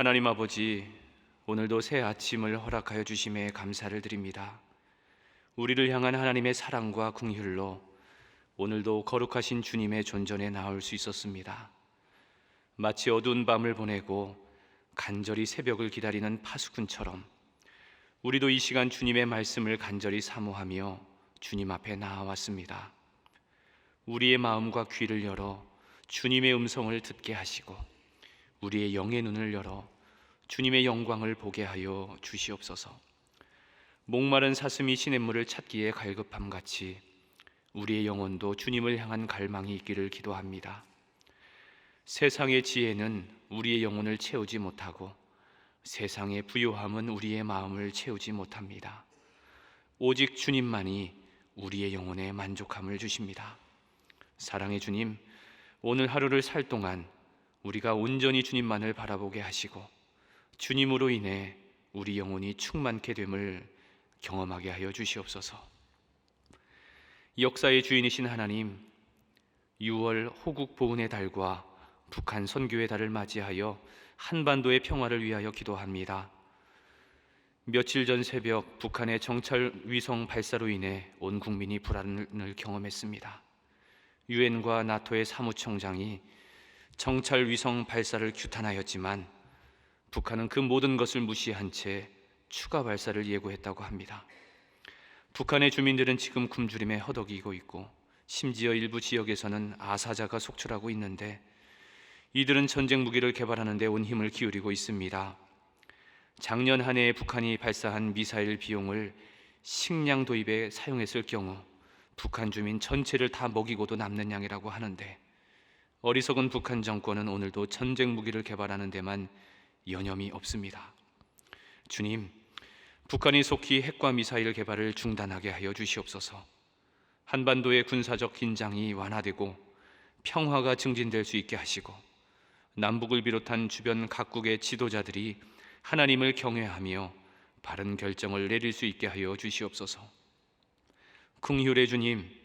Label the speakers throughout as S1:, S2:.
S1: 하나님 아버지, 오늘도 새 아침을 허락하여 주심에 감사를 드립니다. 우리를 향한 하나님의 사랑과 긍휼로 오늘도 거룩하신 주님의 존전에 나올 수 있었습니다. 마치 어두운 밤을 보내고 간절히 새벽을 기다리는 파수꾼처럼 우리도 이 시간 주님의 말씀을 간절히 사모하며 주님 앞에 나아왔습니다. 우리의 마음과 귀를 열어 주님의 음성을 듣게 하시고 우리의 영의 눈을 열어 주님의 영광을 보게 하여 주시옵소서. 목마른 사슴이 시냇물을 찾기에 갈급함 같이 우리의 영혼도 주님을 향한 갈망이 있기를 기도합니다. 세상의 지혜는 우리의 영혼을 채우지 못하고 세상의 부요함은 우리의 마음을 채우지 못합니다. 오직 주님만이 우리의 영혼에 만족함을 주십니다. 사랑의 주님, 오늘 하루를 살 동안 우리가 온전히 주님만을 바라보게 하시고 주님으로 인해 우리 영혼이 충만케 됨을 경험하게 하여 주시옵소서. 역사의 주인이신 하나님, 6월 호국 보훈의 달과 북한 선교의 달을 맞이하여 한반도의 평화를 위하여 기도합니다. 며칠 전 새벽 북한의 정찰 위성 발사로 인해 온 국민이 불안을 경험했습니다. 유엔과 나토의 사무총장이 정찰 위성 발사를 규탄하였지만 북한은 그 모든 것을 무시한 채 추가 발사를 예고했다고 합니다. 북한의 주민들은 지금 굶주림에 허덕이고 있고 심지어 일부 지역에서는 아사자가 속출하고 있는데 이들은 전쟁 무기를 개발하는 데 온 힘을 기울이고 있습니다. 작년 한 해에 북한이 발사한 미사일 비용을 식량 도입에 사용했을 경우 북한 주민 전체를 다 먹이고도 남는 양이라고 하는데 어리석은 북한 정권은 오늘도 전쟁 무기를 개발하는 데만 여념이 없습니다. 주님, 북한이 속히 핵과 미사일 개발을 중단하게 하여 주시옵소서. 한반도의 군사적 긴장이 완화되고 평화가 증진될 수 있게 하시고 남북을 비롯한 주변 각국의 지도자들이 하나님을 경외하며 바른 결정을 내릴 수 있게 하여 주시옵소서. 긍휼의 주님,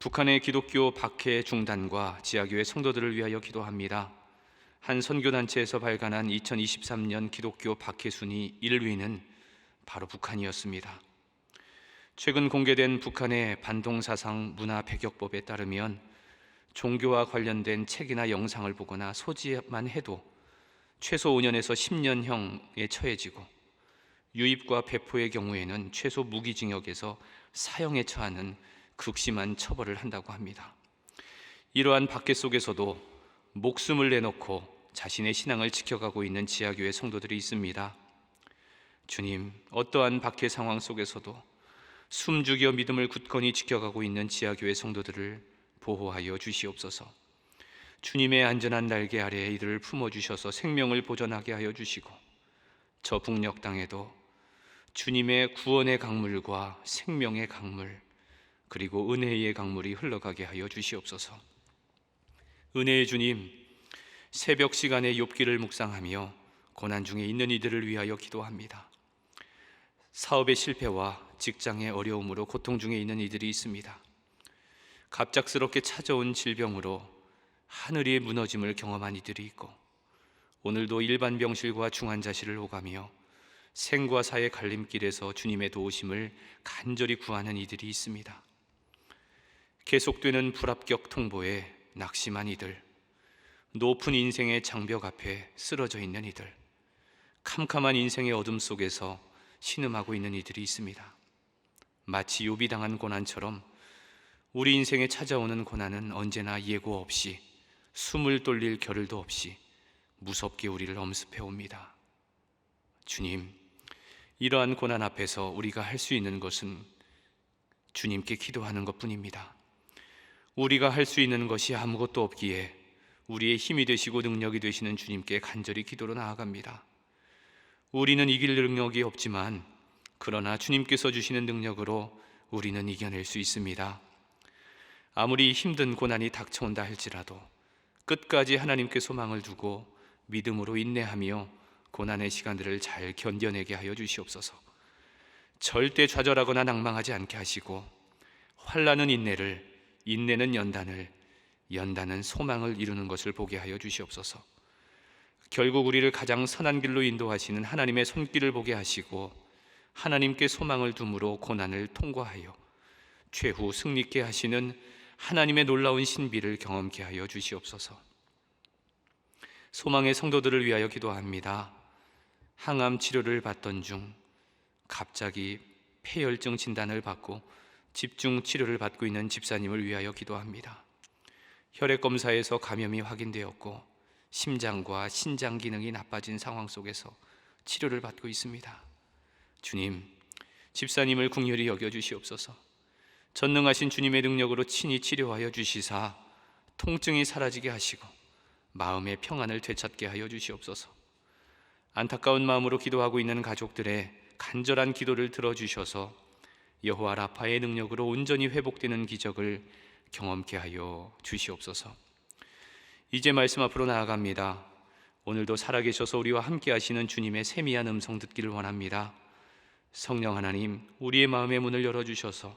S1: 북한의 기독교 박해 중단과 지하교회 성도들을 위하여 기도합니다. 한 선교단체에서 발간한 2023년 기독교 박해 순위 1위는 바로 북한이었습니다. 최근 공개된 북한의 반동사상 문화 배격법에 따르면 종교와 관련된 책이나 영상을 보거나 소지만 해도 최소 5년에서 10년형에 처해지고 유입과 배포의 경우에는 최소 무기징역에서 사형에 처하는 극심한 처벌을 한다고 합니다. 이러한 박해 속에서도 목숨을 내놓고 자신의 신앙을 지켜가고 있는 지하교회 성도들이 있습니다. 주님, 어떠한 박해 상황 속에서도 숨죽여 믿음을 굳건히 지켜가고 있는 지하교회 성도들을 보호하여 주시옵소서. 주님의 안전한 날개 아래에 이들을 품어 주셔서 생명을 보존하게 하여 주시고 저 북녘 땅에도 주님의 구원의 강물과 생명의 강물 그리고 은혜의 강물이 흘러가게 하여 주시옵소서. 은혜의 주님, 새벽 시간에 욥기를 묵상하며 고난 중에 있는 이들을 위하여 기도합니다. 사업의 실패와 직장의 어려움으로 고통 중에 있는 이들이 있습니다. 갑작스럽게 찾아온 질병으로 하늘이 무너짐을 경험한 이들이 있고 오늘도 일반 병실과 중환자실을 오가며 생과 사의 갈림길에서 주님의 도우심을 간절히 구하는 이들이 있습니다. 계속되는 불합격 통보에 낙심한 이들, 높은 인생의 장벽 앞에 쓰러져 있는 이들, 캄캄한 인생의 어둠 속에서 신음하고 있는 이들이 있습니다. 마치 요비 당한 고난처럼 우리 인생에 찾아오는 고난은 언제나 예고 없이 숨을 돌릴 겨를도 없이 무섭게 우리를 엄습해 옵니다. 주님, 이러한 고난 앞에서 우리가 할 수 있는 것은 주님께 기도하는 것 뿐입니다. 우리가 할 수 있는 것이 아무것도 없기에 우리의 힘이 되시고 능력이 되시는 주님께 간절히 기도로 나아갑니다. 우리는 이길 능력이 없지만 그러나 주님께서 주시는 능력으로 우리는 이겨낼 수 있습니다. 아무리 힘든 고난이 닥쳐온다 할지라도 끝까지 하나님께 소망을 두고 믿음으로 인내하며 고난의 시간들을 잘 견뎌내게 하여 주시옵소서. 절대 좌절하거나 낭망하지 않게 하시고 환란은 인내를 인내는 연단을 연단은 소망을 이루는 것을 보게 하여 주시옵소서. 결국 우리를 가장 선한 길로 인도하시는 하나님의 손길을 보게 하시고 하나님께 소망을 둠으로 고난을 통과하여 최후 승리케 하시는 하나님의 놀라운 신비를 경험케 하여 주시옵소서. 소망의 성도들을 위하여 기도합니다. 항암 치료를 받던 중 갑자기 폐혈증 진단을 받고 집중 치료를 받고 있는 집사님을 위하여 기도합니다. 혈액 검사에서 감염이 확인되었고 심장과 신장 기능이 나빠진 상황 속에서 치료를 받고 있습니다. 주님, 집사님을 궁휼히 여겨 주시옵소서. 전능하신 주님의 능력으로 친히 치료하여 주시사 통증이 사라지게 하시고 마음의 평안을 되찾게 하여 주시옵소서. 안타까운 마음으로 기도하고 있는 가족들의 간절한 기도를 들어 주셔서 여호와 라파의 능력으로 온전히 회복되는 기적을 경험케 하여 주시옵소서. 이제 말씀 앞으로 나아갑니다. 오늘도 살아계셔서 우리와 함께 하시는 주님의 세미한 음성 듣기를 원합니다. 성령 하나님, 우리의 마음의 문을 열어 주셔서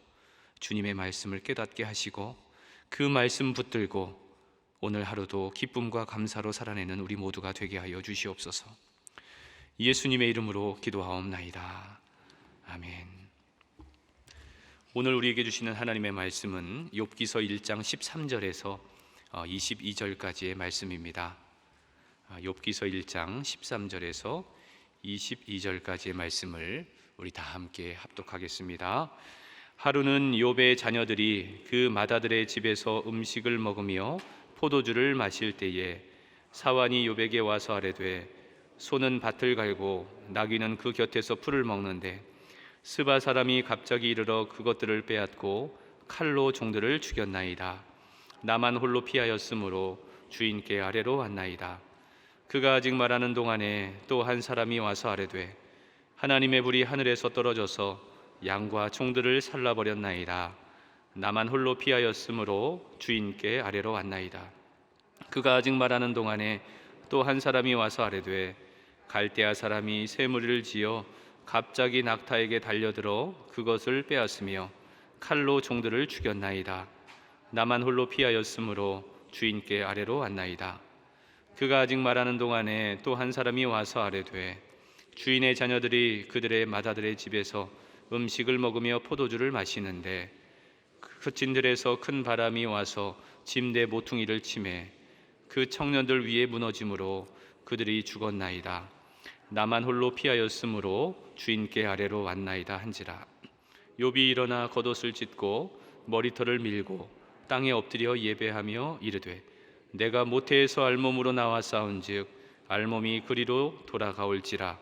S1: 주님의 말씀을 깨닫게 하시고 그 말씀 붙들고 오늘 하루도 기쁨과 감사로 살아내는 우리 모두가 되게 하여 주시옵소서. 예수님의 이름으로 기도하옵나이다. 아멘. 오늘 우리에게 주시는 하나님의 말씀은 욥기서 1장 13절에서 22절까지의 말씀입니다. 아, 욥기서 1장 13절에서 22절까지의 말씀을 우리 다 함께 합독하겠습니다. 하루는 욥의 자녀들이 그 마다들의 집에서 음식을 먹으며 포도주를 마실 때에 사환이 욥에게 와서 아뢰되 소는 밭을 갈고 나귀는 그 곁에서 풀을 먹는데 스바 사람이 갑자기 이르러 그것들을 빼앗고 칼로 종들을 죽였나이다. 나만 홀로 피하였으므로 주인께 아래로 왔나이다. 그가 아직 말하는 동안에 또 한 사람이 와서 아뢰되 하나님의 불이 하늘에서 떨어져서 양과 종들을 살라 버렸나이다. 나만 홀로 피하였으므로 주인께 아래로 왔나이다. 그가 아직 말하는 동안에 또 한 사람이 와서 아뢰되 갈대아 사람이 새 무리를 지어 갑자기 낙타에게 달려들어 그것을 빼앗으며 칼로 종들을 죽였나이다. 나만 홀로 피하였으므로 주인께 아래로 왔나이다. 그가 아직 말하는 동안에 또 한 사람이 와서 아뢰되 주인의 자녀들이 그들의 마다들의 집에서 음식을 먹으며 포도주를 마시는데 그 찐들에서 큰 바람이 와서 짐대 모퉁이를 치매 그 청년들 위에 무너짐으로 그들이 죽었나이다. 나만 홀로 피하였으므로 주인께 아래로 왔나이다 한지라. 욥이 일어나 겉옷을 찢고 머리털을 밀고 땅에 엎드려 예배하며 이르되 내가 모태에서 알몸으로 나와 싸운즉 알몸이 그리로 돌아가올지라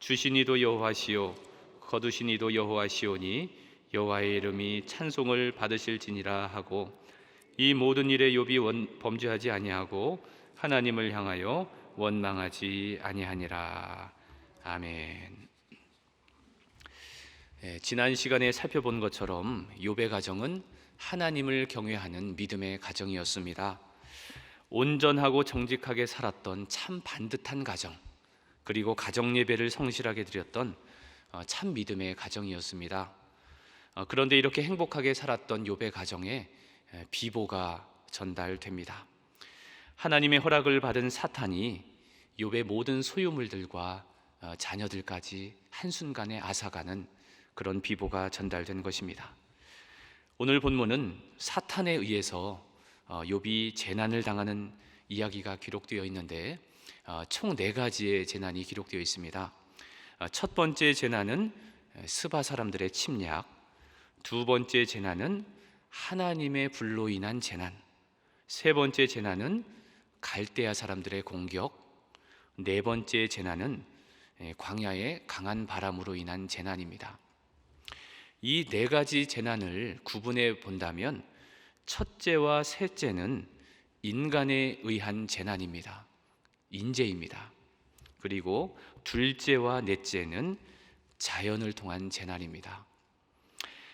S1: 주신이도 여호와시요 거두신이도 여호와시오니 여호와의 이름이 찬송을 받으실지니라 하고 이 모든 일에 욥이 범죄하지 아니하고 하나님을 향하여 원망하지 아니하니라. 아멘. 예, 지난 시간에 살펴본 것처럼 욥의 가정은 하나님을 경외하는 믿음의 가정이었습니다. 온전하고 정직하게 살았던 참 반듯한 가정, 그리고 가정 예배를 성실하게 드렸던 어, 참 믿음의 가정이었습니다. 어, 그런데 이렇게 행복하게 살았던 욥의 가정에 비보가 전달됩니다. 하나님의 허락을 받은 사탄이 욥의 모든 소유물들과 어, 자녀들까지 한순간에 앗아가는 그런 비보가 전달된 것입니다. 오늘 본문은 사탄에 의해서 어, 욥이 재난을 당하는 이야기가 기록되어 있는데 어, 총네 가지의 재난이 기록되어 있습니다. 첫 번째 재난은 스바 사람들의 침략, 두 번째 재난은 하나님의 불로 인한 재난, 세 번째 재난은 갈대아 사람들의 공격, 네 번째 재난은 예, 광야의 강한 바람으로 인한 재난입니다. 이 네 가지 재난을 구분해 본다면 첫째와 셋째는 인간에 의한 재난입니다. 인재입니다. 그리고 둘째와 넷째는 자연을 통한 재난입니다.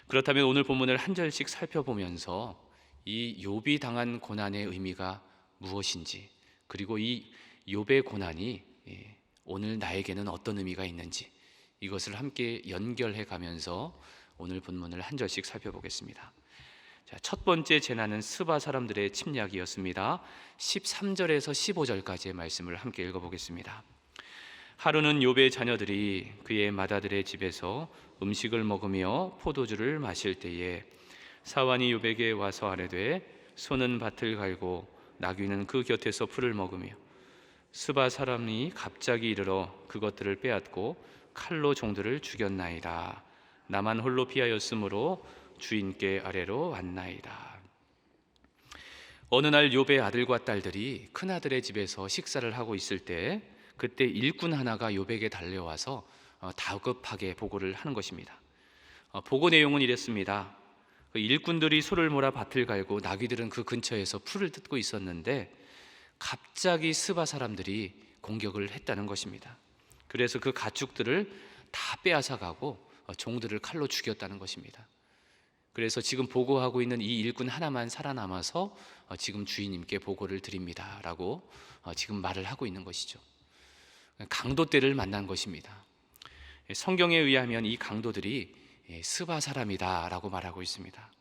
S1: 그렇다면 오늘 본문을 한 절씩 살펴보면서 이 욥이 당한 고난의 의미가 무엇인지 그리고 이 욥의 고난이 예, 오늘 나에게는 어떤 의미가 있는지 이것을 함께 연결해 가면서 오늘 본문을 한 절씩 살펴보겠습니다. 자, 첫 번째 재난은 스바 사람들의 침략이었습니다. 13절에서 15절까지의 말씀을 함께 읽어보겠습니다. 하루는 욥의 자녀들이 그의 맏아들의 집에서 음식을 먹으며 포도주를 마실 때에 사환이 욥에게 와서 아뢰되 소는 밭을 갈고 나귀는 그 곁에서 풀을 먹으며 스바 사람이 갑자기 이르러 그것들을 빼앗고 칼로 종들을 죽였나이다. 나만 홀로 피하였으므로 주인께 아래로 왔나이다. 어느 날 욥의 아들과 딸들이 큰 아들의 집에서 식사를 하고 있을 때 그때 일꾼 하나가 욥에게 달려와서 어, 다급하게 보고를 하는 것입니다. 어, 보고 내용은 이랬습니다. 그 일꾼들이 소를 몰아 밭을 갈고 나귀들은 그 근처에서 풀을 뜯고 있었는데 갑자기 스바 사람들이 공격을 했다는 것입니다. 그래서 그 가축들을 다 빼앗아 가고 어, 종들을 칼로 죽였다는 것입니다. 그래서 지금 보고하고 있는 이 일꾼 하나만 살아남아서 어, 지금 주인님께 보고를 드립니다라고 어, 지금 말을 하고 있는 것이죠. 강도 때를 만난 것입니다. 성경에 의하면 이 강도들이 예, 스바 사람이다라고 말하고 있습니다.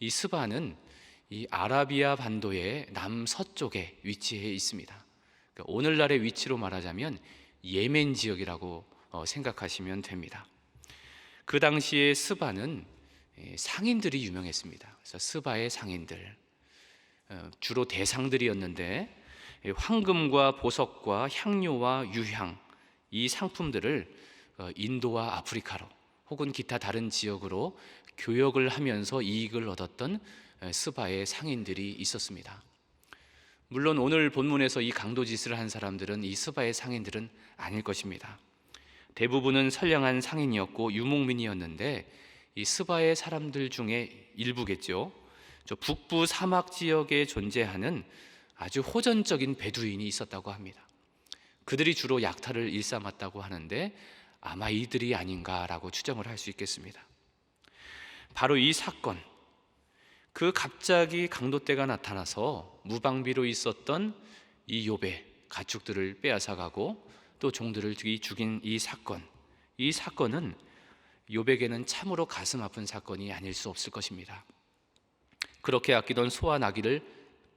S1: 이 스바는 이 아라비아 반도의 남서쪽에 위치해 있습니다. 그러니까 오늘날의 위치로 말하자면 예멘 지역이라고 어, 생각하시면 됩니다. 그 당시에 스바는 예, 상인들이 유명했습니다. 그래서 스바의 상인들 어, 주로 대상들이었는데 예, 황금과 보석과 향료와 유향 이 상품들을 어, 인도와 아프리카로 혹은 기타 다른 지역으로 교역을 하면서 이익을 얻었던 예, 스바의 상인들이 있었습니다. 물론 오늘 본문에서 이 강도 짓을 한 사람들은 이 스바의 상인들은 아닐 것입니다. 대부분은 선량한 상인이었고 유목민이었는데 이 스바의 사람들 중에 일부겠죠. 저 북부 사막 지역에 존재하는 아주 호전적인 베두인이 있었다고 합니다. 그들이 주로 약탈을 일삼았다고 하는데 아마 이들이 아닌가라고 추정을 할 수 있겠습니다. 바로 이 사건, 그 갑자기 강도떼가 나타나서 무방비로 있었던 이 욥의 가축들을 빼앗아가고 또 종들을 죽인 이 사건, 이 사건은 욥에게는 참으로 가슴 아픈 사건이 아닐 수 없을 것입니다. 그렇게 아끼던 소와 나귀를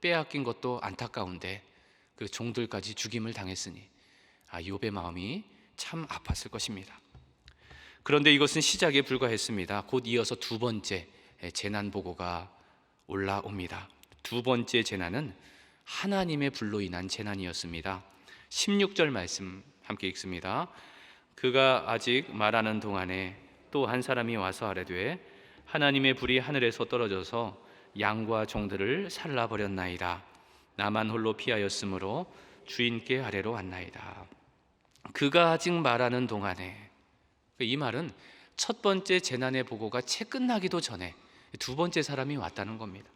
S1: 빼앗긴 것도 안타까운데 그 종들까지 죽임을 당했으니 아 욥의 마음이 참 아팠을 것입니다. 그런데 이것은 시작에 불과했습니다. 곧 이어서 두 번째 재난 보고가 올라옵니다. 두 번째 재난은 하나님의 불로 인한 재난이었습니다. 16절 말씀 함께 읽습니다. 그가 아직 말하는 동안에 또 한 사람이 와서 아뢰되 하나님의 불이 하늘에서 떨어져서 양과 종들을 살라 버렸나이다. 나만 홀로 피하였으므로 주인께 아래로 왔나이다. 그가 아직 말하는 동안에 이 말은 첫 번째 재난의 보고가 채 끝나기도 전에 두 번째 사람이 왔다는 겁니다.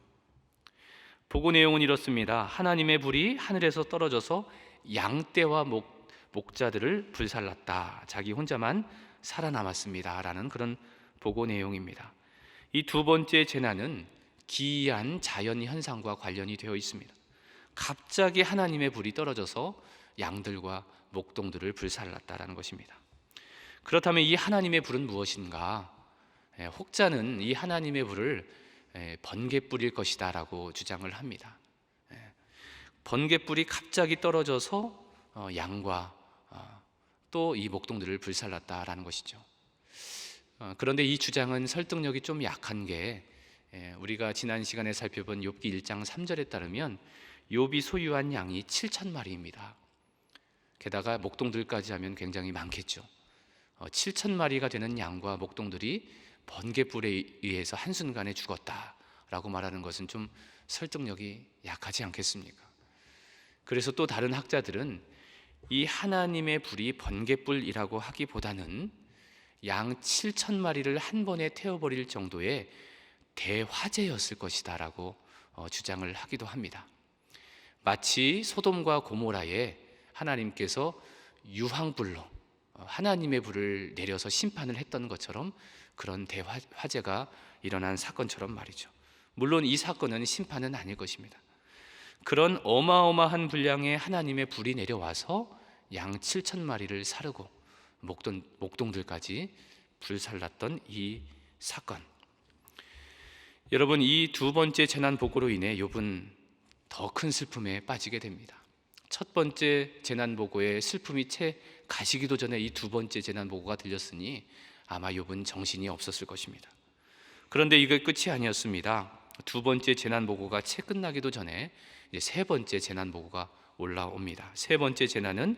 S1: 보고 내용은 이렇습니다. 하나님의 불이 하늘에서 떨어져서 양떼와 목, 목자들을 불살랐다. 자기 혼자만 살아남았습니다 라는 그런 보고 내용입니다. 이 두 번째 재난은 기이한 자연 현상과 관련이 되어 있습니다. 갑자기 하나님의 불이 떨어져서 양들과 목동들을 불살랐다라는 것입니다. 그렇다면 이 하나님의 불은 무엇인가? 예, 혹자는 이 하나님의 불을 예, 번개불일 것이다라고 주장을 합니다. 예, 번개 불이 갑자기 떨어져서 어, 양과 어, 또이 목동들을 불살랐다라는 것이죠. 어, 그런데 이 주장은 설득력이 좀 약한 게 우리가 지난 시간에 살펴본 욥기 1장 3절에 따르면 욥이 소유한 양이 7천 마리입니다. 게다가 목동들까지 하면 굉장히 많겠죠. 7천 마리가 되는 양과 목동들이 번개불에 의해서 한순간에 죽었다라고 말하는 것은 좀 설득력이 약하지 않겠습니까? 그래서 또 다른 학자들은 이 하나님의 불이 번개불이라고 하기보다는 양 7천 마리를 한 번에 태워버릴 정도의 대화재였을 것이다라고 어, 주장을 하기도 합니다. 마치 소돔과 고모라에 하나님께서 유황불로 어, 하나님의 불을 내려서 심판을 했던 것처럼 그런 대화재가 일어난 사건처럼 말이죠. 물론 이 사건은 심판은 아닐 것입니다. 그런 어마어마한 분량의 하나님의 불이 내려와서 양 7천 마리를 사르고 목동, 목동들까지 불살랐던 이 사건. 여러분 이 두 번째 재난 보고로 인해 욥은 더 큰 슬픔에 빠지게 됩니다. 첫 번째 재난 보고에 슬픔이 채 가시기도 전에 이 두 번째 재난 보고가 들렸으니 아마 욥은 정신이 없었을 것입니다. 그런데 이게 끝이 아니었습니다. 두 번째 재난 보고가 채 끝나기도 전에 세 번째 재난 보고가 올라옵니다. 세 번째 재난은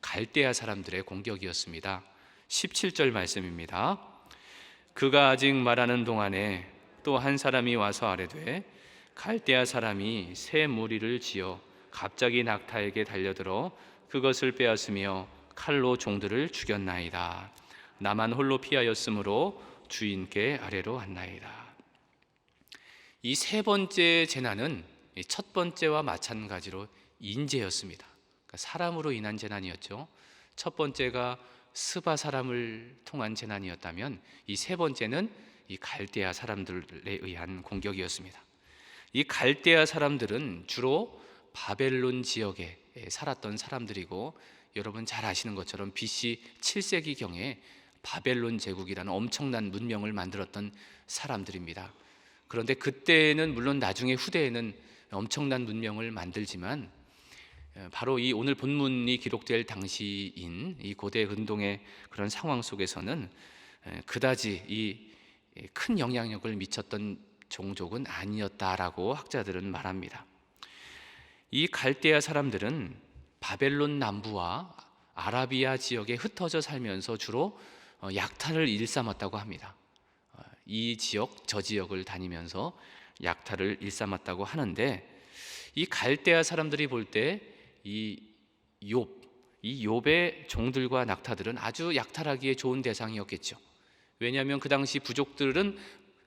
S1: 갈대아 사람들의 공격이었습니다. 17절 말씀입니다. 그가 아직 말하는 동안에 또 한 사람이 와서 아뢰되 갈대아 사람이 새 무리를 지어 갑자기 낙타에게 달려들어 그것을 빼앗으며 칼로 종들을 죽였나이다. 나만 홀로 피하였으므로 주인께 아래로 왔나이다. 이 세 번째 재난은 이첫 번째와 마찬가지로 인재였습니다. 그러니까 사람으로 인한 재난이었죠. 첫 번째가 스바 사람을 통한 재난이었다면 이 세 번째는 이 갈대아 사람들에 의한 공격이었습니다. 이 갈대아 사람들은 주로 바벨론 지역에 살았던 사람들이고 여러분 잘 아시는 것처럼 BC 7세기 경에 바벨론 제국이라는 엄청난 문명을 만들었던 사람들입니다. 그런데 그때는 물론 나중에 후대에는 엄청난 문명을 만들지만 예, 바로 이 오늘 본문이 기록될 당시인 이 고대 근동의 그런 상황 속에서는 예, 그다지 이 큰 영향력을 미쳤던 종족은 아니었다라고 학자들은 말합니다. 이 갈대아 사람들은 바벨론 남부와 아라비아 지역에 흩어져 살면서 주로 어, 약탈을 일삼았다고 합니다. 어, 이 지역 저 지역을 다니면서 약탈을 일삼았다고 하는데 이 갈대아 사람들이 볼 때 이 욥, 이 욥의 종들과 낙타들은 아주 약탈하기에 좋은 대상이었겠죠. 왜냐하면 그 당시 부족들은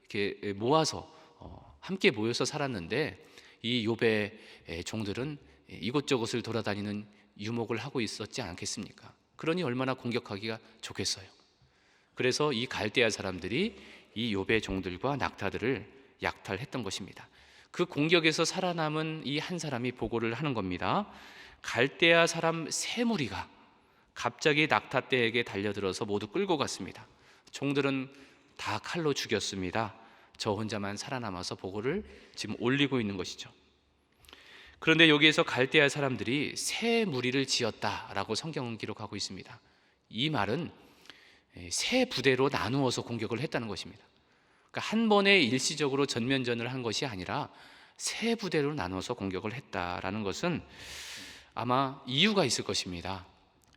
S1: 이렇게 모아서 어, 함께 모여서 살았는데 이 욥의 종들은 이곳저곳을 돌아다니는 유목을 하고 있었지 않겠습니까? 그러니 얼마나 공격하기가 좋겠어요. 그래서 이 갈대아 사람들이 이 욥의 종들과 낙타들을 약탈했던 것입니다. 그 공격에서 살아남은 이 한 사람이 보고를 하는 겁니다. 갈대아 사람 세 무리가 갑자기 낙타떼에게 달려들어서 모두 끌고 갔습니다. 종들은 다 칼로 죽였습니다. 저 혼자만 살아남아서 보고를 지금 올리고 있는 것이죠. 그런데 여기에서 갈대아 사람들이 새 무리를 지었다라고 성경은 기록하고 있습니다. 이 말은 새 부대로 나누어서 공격을 했다는 것입니다. 그러니까 한 번에 일시적으로 전면전을 한 것이 아니라 세 부대로 나눠서 공격을 했다라는 것은 아마 이유가 있을 것입니다.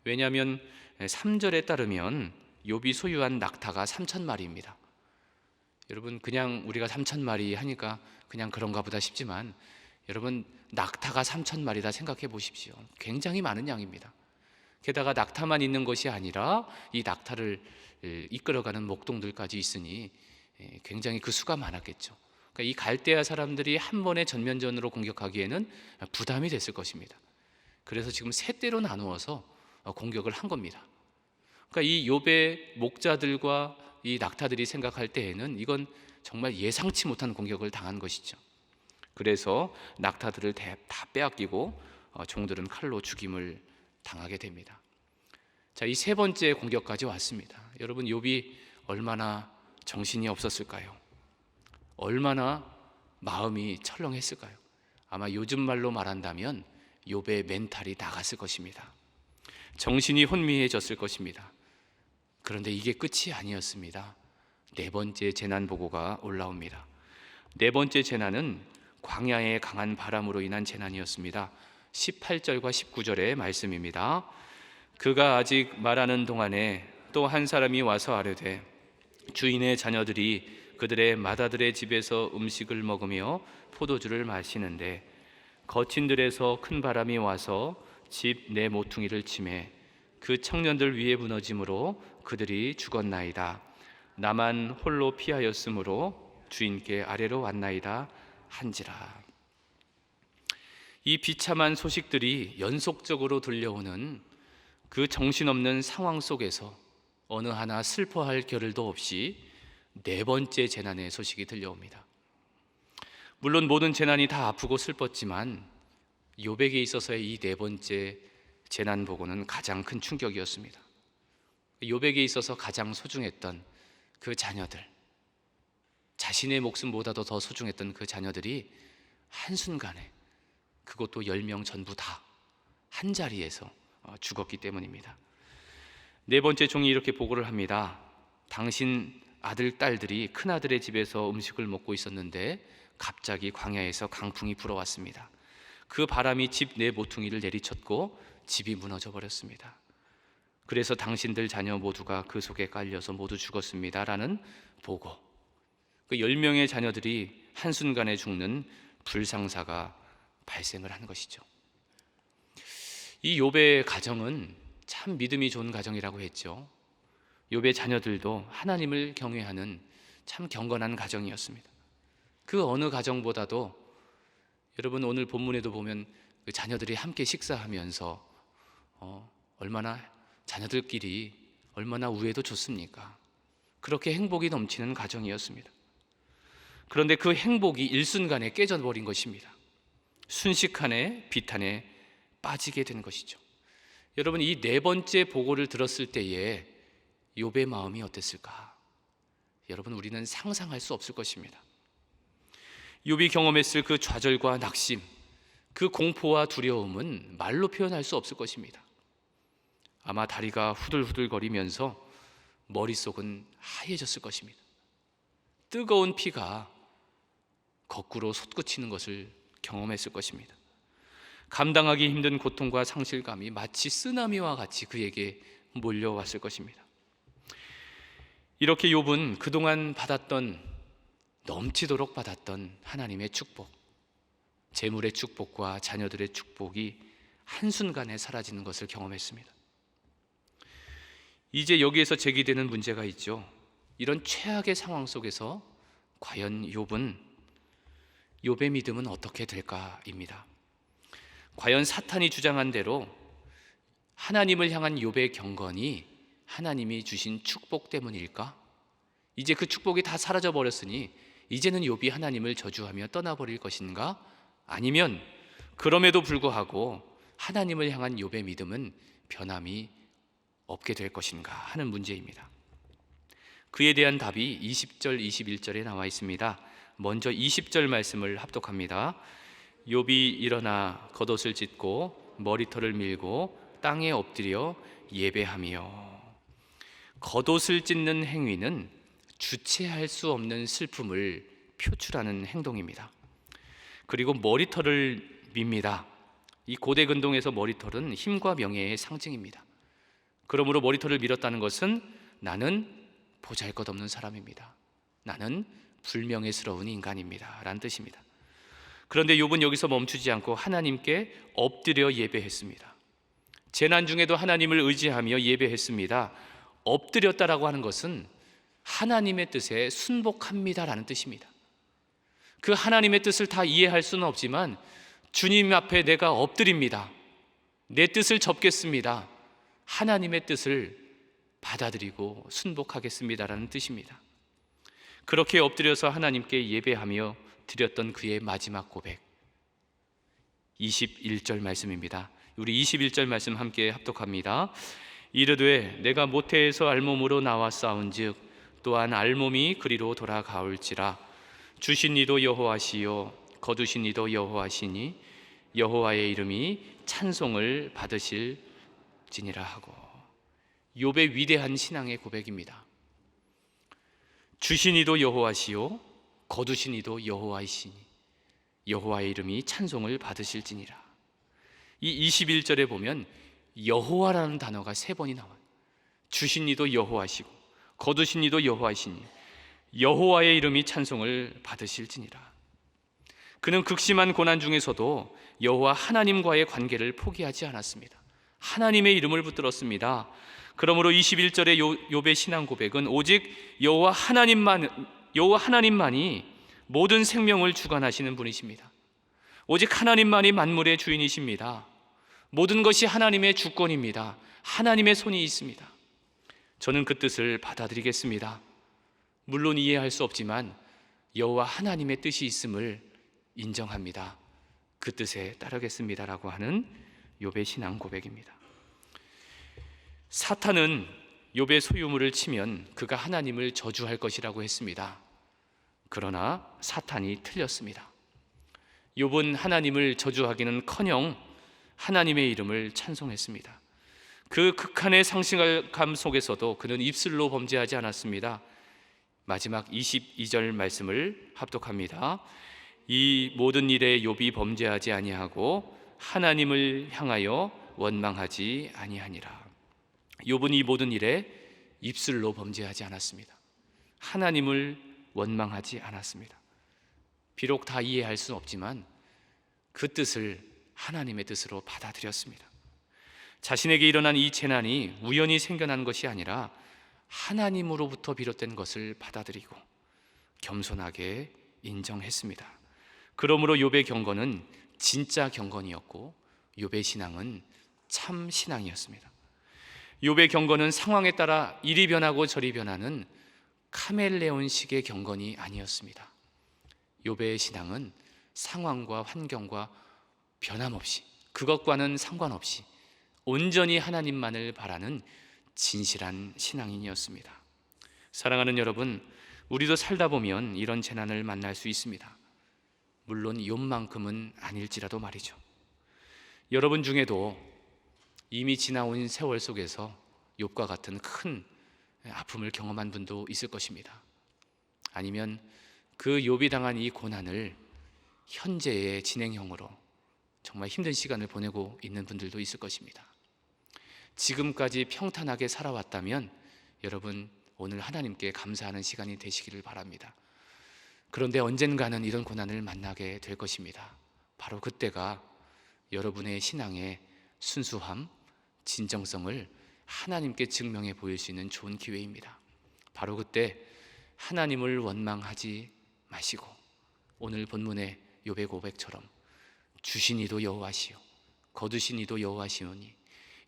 S1: 왜냐하면 3절에 따르면 욥이 소유한 낙타가 3천 마리입니다. 여러분 그냥 우리가 3천 마리 하니까 그냥 그런가 보다 싶지만 여러분 낙타가 3천 마리다 생각해 보십시오. 굉장히 많은 양입니다. 게다가 낙타만 있는 것이 아니라 이 낙타를 이끌어가는 목동들까지 있으니 굉장히 그 수가 많았겠죠. 그러니까 이 갈대아 사람들이 한 번에 전면전으로 공격하기에는 부담이 됐을 것입니다. 그래서 지금 세 대로 나누어서 공격을 한 겁니다. 그러니까 이 욥의 목자들과 이 낙타들이 생각할 때에는 이건 정말 예상치 못한 공격을 당한 것이죠. 그래서 낙타들을 다 빼앗기고 어, 종들은 칼로 죽임을 당하게 됩니다. 자, 이 세 번째 공격까지 왔습니다. 여러분 욥이 얼마나 정신이 없었을까요? 얼마나 마음이 철렁했을까요? 아마 요즘 말로 말한다면 욥의 멘탈이 나갔을 것입니다. 정신이 혼미해졌을 것입니다. 그런데 이게 끝이 아니었습니다. 네 번째 재난 보고가 올라옵니다. 네 번째 재난은 광야의 강한 바람으로 인한 재난이었습니다. 18절과 19절의 말씀입니다. 그가 아직 말하는 동안에 또 한 사람이 와서 아뢰되 주인의 자녀들이 그들의 마다들의 집에서 음식을 먹으며 포도주를 마시는데 거친들에서 큰 바람이 와서 집 내 모퉁이를 치매 그 청년들 위에 무너짐으로 그들이 죽었나이다. 나만 홀로 피하였으므로 주인께 아래로 왔나이다 한지라. 이 비참한 소식들이 연속적으로 들려오는 그 정신없는 상황 속에서 어느 하나 슬퍼할 겨를도 없이 네 번째 재난의 소식이 들려옵니다. 물론 모든 재난이 다 아프고 슬펐지만 요백에 있어서의 이 네 번째 재난 보고는 가장 큰 충격이었습니다. 요백에 있어서 가장 소중했던 그 자녀들, 자신의 목숨보다도 더 소중했던 그 자녀들이 한순간에 그것도 열명 전부 다 한 자리에서 어, 죽었기 때문입니다. 네 번째 종이 이렇게 보고를 합니다. 당신 아들 딸들이 큰 아들의 집에서 음식을 먹고 있었는데 갑자기 광야에서 강풍이 불어왔습니다. 그 바람이 집 내 모퉁이를 내리쳤고 집이 무너져 버렸습니다. 그래서 당신들 자녀 모두가 그 속에 깔려서 모두 죽었습니다 라는 보고. 그 10명의 자녀들이 한순간에 죽는 불상사가 발생을 한 것이죠. 이 욥의 가정은 참 믿음이 좋은 가정이라고 했죠. 욥의 자녀들도 하나님을 경외하는 참 경건한 가정이었습니다. 그 어느 가정보다도 여러분 오늘 본문에도 보면 그 자녀들이 함께 식사하면서 어, 얼마나 자녀들끼리 얼마나 우애도 좋습니까? 그렇게 행복이 넘치는 가정이었습니다. 그런데 그 행복이 일순간에 깨져버린 것입니다. 순식간에 비탄에 빠지게 된 것이죠. 여러분 이 네 번째 보고를 들었을 때에 욥의 마음이 어땠을까? 여러분 우리는 상상할 수 없을 것입니다. 욥이 경험했을 그 좌절과 낙심, 그 공포와 두려움은 말로 표현할 수 없을 것입니다. 아마 다리가 후들후들거리면서 머릿속은 하얘졌을 것입니다. 뜨거운 피가 거꾸로 솟구치는 것을 경험했을 것입니다. 감당하기 힘든 고통과 상실감이 마치 쓰나미와 같이 그에게 몰려왔을 것입니다. 이렇게 욥은 그동안 받았던 넘치도록 받았던 하나님의 축복, 재물의 축복과 자녀들의 축복이 한순간에 사라지는 것을 경험했습니다. 이제 여기에서 제기되는 문제가 있죠. 이런 최악의 상황 속에서 과연 욥은 욥의 믿음은 어떻게 될까입니다. 과연 사탄이 주장한 대로 하나님을 향한 욥의 경건이 하나님이 주신 축복 때문일까? 이제 그 축복이 다 사라져 버렸으니 이제는 욥이 하나님을 저주하며 떠나버릴 것인가? 아니면 그럼에도 불구하고 하나님을 향한 욥의 믿음은 변함이 없게 될 것인가 하는 문제입니다. 그에 대한 답이 20절, 21절에 나와 있습니다. 먼저 20절 말씀을 합독합니다. 욥이 일어나 겉옷을 찢고 머리털을 밀고 땅에 엎드려 예배하며 겉옷을 찢는 행위는 주체할 수 없는 슬픔을 표출하는 행동입니다. 그리고 머리털을 밉니다. 이 고대 근동에서 머리털은 힘과 명예의 상징입니다. 그러므로 머리털을 밀었다는 것은 나는 보잘것없는 사람입니다. 나는 불명예스러운 인간입니다. 라는 뜻입니다. 그런데 욥은 여기서 멈추지 않고 하나님께 엎드려 예배했습니다. 재난 중에도 하나님을 의지하며 예배했습니다. 엎드렸다라고 하는 것은 하나님의 뜻에 순복합니다라는 뜻입니다. 그 하나님의 뜻을 다 이해할 수는 없지만 주님 앞에 내가 엎드립니다. 내 뜻을 접겠습니다. 하나님의 뜻을 받아들이고 순복하겠습니다라는 뜻입니다. 그렇게 엎드려서 하나님께 예배하며 드렸던 그의 마지막 고백 21절 말씀입니다. 우리 21절 말씀 함께 합독합니다. 이르되 내가 모태에서 알몸으로 나와 싸운즉 또한 알몸이 그리로 돌아가올지라 주신 이도 여호와시요 거두신 이도 여호와시니 여호와의 이름이 찬송을 받으실지니라 하고 욥의 위대한 신앙의 고백입니다. 주신 이도 여호와시요 거두신 이도 여호와이시니 여호와의 이름이 찬송을 받으실지니라. 이 21절에 보면 여호와라는 단어가 세 번이 나와요. 주신 이도 여호와시고 거두신 이도 여호와이시니 여호와의 이름이 찬송을 받으실지니라. 그는 극심한 고난 중에서도 여호와 하나님과의 관계를 포기하지 않았습니다. 하나님의 이름을 붙들었습니다. 그러므로 21절의 욥의 신앙 고백은 오직 여호와 하나님만 여호와 하나님만이 모든 생명을 주관하시는 분이십니다. 오직 하나님만이 만물의 주인이십니다. 모든 것이 하나님의 주권입니다. 하나님의 손이 있습니다. 저는 그 뜻을 받아들이겠습니다. 물론 이해할 수 없지만 여호와 하나님의 뜻이 있음을 인정합니다. 그 뜻에 따르겠습니다라고 하는 욥의 신앙 고백입니다. 사탄은 욥의 소유물을 치면 그가 하나님을 저주할 것이라고 했습니다. 그러나 사탄이 틀렸습니다. 욥은 하나님을 저주하기는커녕 하나님의 이름을 찬송했습니다. 그 극한의 상실감 속에서도 그는 입술로 범죄하지 않았습니다. 마지막 22절 말씀을 합독합니다. 이 모든 일에 욥이 범죄하지 아니하고 하나님을 향하여 원망하지 아니하니라. 욥은 이 모든 일에 입술로 범죄하지 않았습니다. 하나님을 원망하지 않았습니다. 비록 다 이해할 수 없지만 그 뜻을 하나님의 뜻으로 받아들였습니다. 자신에게 일어난 이 재난이 우연히 생겨난 것이 아니라 하나님으로부터 비롯된 것을 받아들이고 겸손하게 인정했습니다. 그러므로 욥의 경건은 진짜 경건이었고 욥의 신앙은 참 신앙이었습니다. 욥의 경건은 상황에 따라 이리 변하고 저리 변하는 카멜레온식의 경건이 아니었습니다. 욥의 신앙은 상황과 환경과 변함없이 그것과는 상관없이 온전히 하나님만을 바라는 진실한 신앙인이었습니다. 사랑하는 여러분, 우리도 살다 보면 이런 재난을 만날 수 있습니다. 물론 욥만큼은 아닐지라도 말이죠. 여러분 중에도 이미 지나온 세월 속에서 욥과 같은 큰 아픔을 경험한 분도 있을 것입니다. 아니면 그 욥이 당한 이 고난을 현재의 진행형으로 정말 힘든 시간을 보내고 있는 분들도 있을 것입니다. 지금까지 평탄하게 살아왔다면 여러분 오늘 하나님께 감사하는 시간이 되시기를 바랍니다. 그런데 언젠가는 이런 고난을 만나게 될 것입니다. 바로 그때가 여러분의 신앙의 순수함, 진정성을 하나님께 증명해 보일 수 있는 좋은 기회입니다. 바로 그때 하나님을 원망하지 마시고 오늘 본문의 요배 고백처럼 주신 이도 여호와시요 거두신 이도 여호와시오니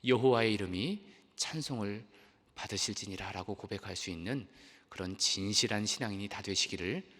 S1: 여호와의 이름이 찬송을 받으실지니라라고 고백할 수 있는 그런 진실한 신앙인이 다 되시기를